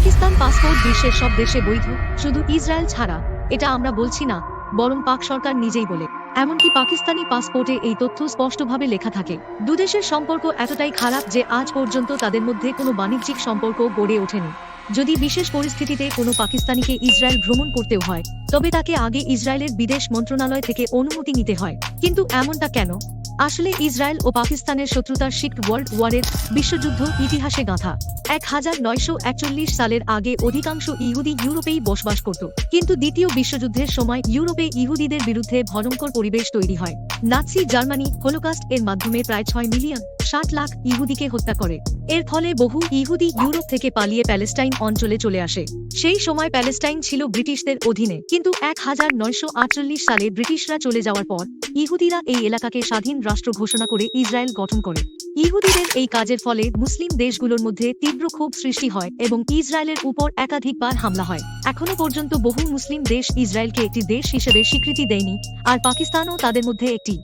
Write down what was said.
Pakistan passport বিশ্বের সব দেশে বৈধ, শুধু ইসরায়েল ছাড়া। এটা আমরা বলছি না, বরং পাক সরকার নিজেই বলে। এমনকি পাকিস্তানি পাসপোর্টে এই তথ্য স্পষ্টভাবে লেখা থাকে। দুদেশের সম্পর্ক এতটাই খারাপ যে আজ পর্যন্ত তাদের মধ্যে কোনো বাণিজ্যিক সম্পর্ক গড়ে ওঠেনি। যদি বিশেষ পরিস্থিতিতে কোনো পাকিস্তানিকে ইসরায়েল ভ্রমণ করতেও হয়, তবে তাকে আগে ইসরায়েলের বিদেশ মন্ত্রণালয় থেকে অনুমতি নিতে হয়। কিন্তু এমনটা কেন? আসলে ইসরায়েল ও পাকিস্তানের শত্রুতার শিখ ওয়ার্ল্ড ওয়ারের বিশ্বযুদ্ধ ইতিহাসে গাঁথা। এক হাজার নয়শো একচল্লিশ সালের আগে অধিকাংশ ইহুদি ইউরোপেই বসবাস করত। কিন্তু দ্বিতীয় বিশ্বযুদ্ধের সময় ইউরোপে ইহুদিদের বিরুদ্ধে ভয়ঙ্কর পরিবেশ তৈরি হয়। নাৎসি জার্মানি হোলোকাস্ট এর মাধ্যমে প্রায় ছয় মিলিয়ন ষাট লাখ ইহুদিকে হত্যা করে। এর ফলে বহু ইহুদি ইউরোপ থেকে পালিয়ে প্যালেস্টাইন অঞ্চলে চলে আসে। সেই সময় প্যালেস্টাইন ছিল ব্রিটিশদের অধীনে। কিন্তু এক হাজার নয়শো আটচল্লিশ সালে ব্রিটিশরা চলে যাওয়ার পর, ইহুদিরা এই এলাকাকে স্বাধীন রাষ্ট্র ঘোষণা করে ইসরায়েল গঠন করে। ইহুদিদের এই কাজের ফলে মুসলিম দেশগুলোর মধ্যে তীব্র ক্ষোভ সৃষ্টি হয় এবং ইসরায়েলের উপর একাধিকবার হামলা হয়। এখনও পর্যন্ত বহু মুসলিম দেশ ইসরায়েলকে একটি দেশ হিসেবে স্বীকৃতি দেয়নি, আর পাকিস্তানও তাদের মধ্যে একটি।